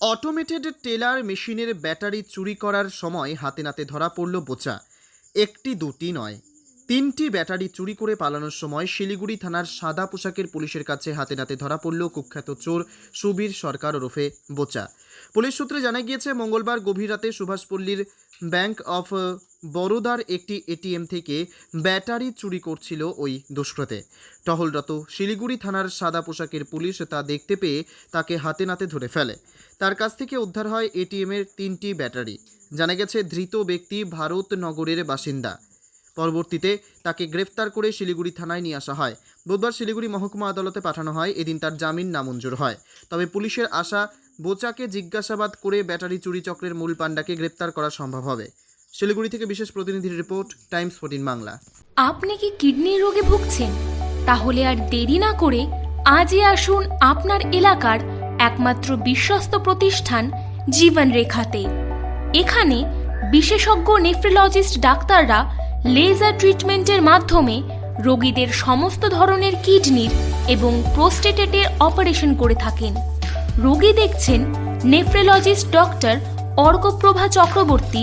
Automated teller মেশিনের battery চুরি করার সময় হাতে নাতে ধরা পড়ল বোচা। একটি দুটি নয়। তিনটি ব্যাটারি চুরি করে পালানোর সময় শিলিগুড়ি থানার সাদা পোশাকের পুলিশের কাছে হাতে নাতে ধরা পড়ল কুখ্যাত চোর সুবীর সরকার ওরফে বোচা। পুলিশ সূত্রে জানা গিয়েছে, মঙ্গলবার গভীর রাতে সুভাষপল্লীর ব্যাংক অফ বরোদার একটি এটিএম থেকে ব্যাটারি চুরি করছিল ওই দুষ্কৃতে। টহলরত শিলিগুড়ি থানার সাদা পোশাকের পুলিশ তা দেখতে পেয়ে তাকে হাতে নাতে ধরে ফেলে। তার কাছ থেকে উদ্ধার হয় এটিএমের তিনটি ব্যাটারি। জানা গেছে, ধৃত ব্যক্তি ভারতনগরের বাসিন্দা। পরবর্তীতে তাকে গ্রেফতার করে শিলিগুড়ি থানায় নিয়ে আসা হয়। বুধবার শিলিগুড়ি মহকুমা আদালতে পাঠানো হয়, এদিন তার জামিন নামঞ্জুর হয়। তবে পুলিশের আশা, বোচাকে জিজ্ঞাসাবাদ করে ব্যাটারি চুরি চক্রের মূল পাণ্ডাকে গ্রেপ্তার করা সম্ভব হবে। শিলিগুড়ি থেকে বিশেষ প্রতিনিধির রিপোর্ট, টাইমস ফোর্টিন বাংলা। আপনি কি কিডনির রোগে ভুগছেন? তাহলে আর দেরি না করে আজই আসুন আপনার এলাকার একমাত্র বিশ্বস্ত প্রতিষ্ঠান জীবন রেখাতে এখানে বিশেষজ্ঞ নেফ্রোলজিস্ট ডাক্তাররা লেজার ট্রিটমেন্টের মাধ্যমে রোগীদের সমস্ত ধরনের কিডনির এবং প্রোস্টেটেটের অপারেশন করে থাকেন। রোগী দেখছেন nephrologist doctor Arkaprava Chakraborty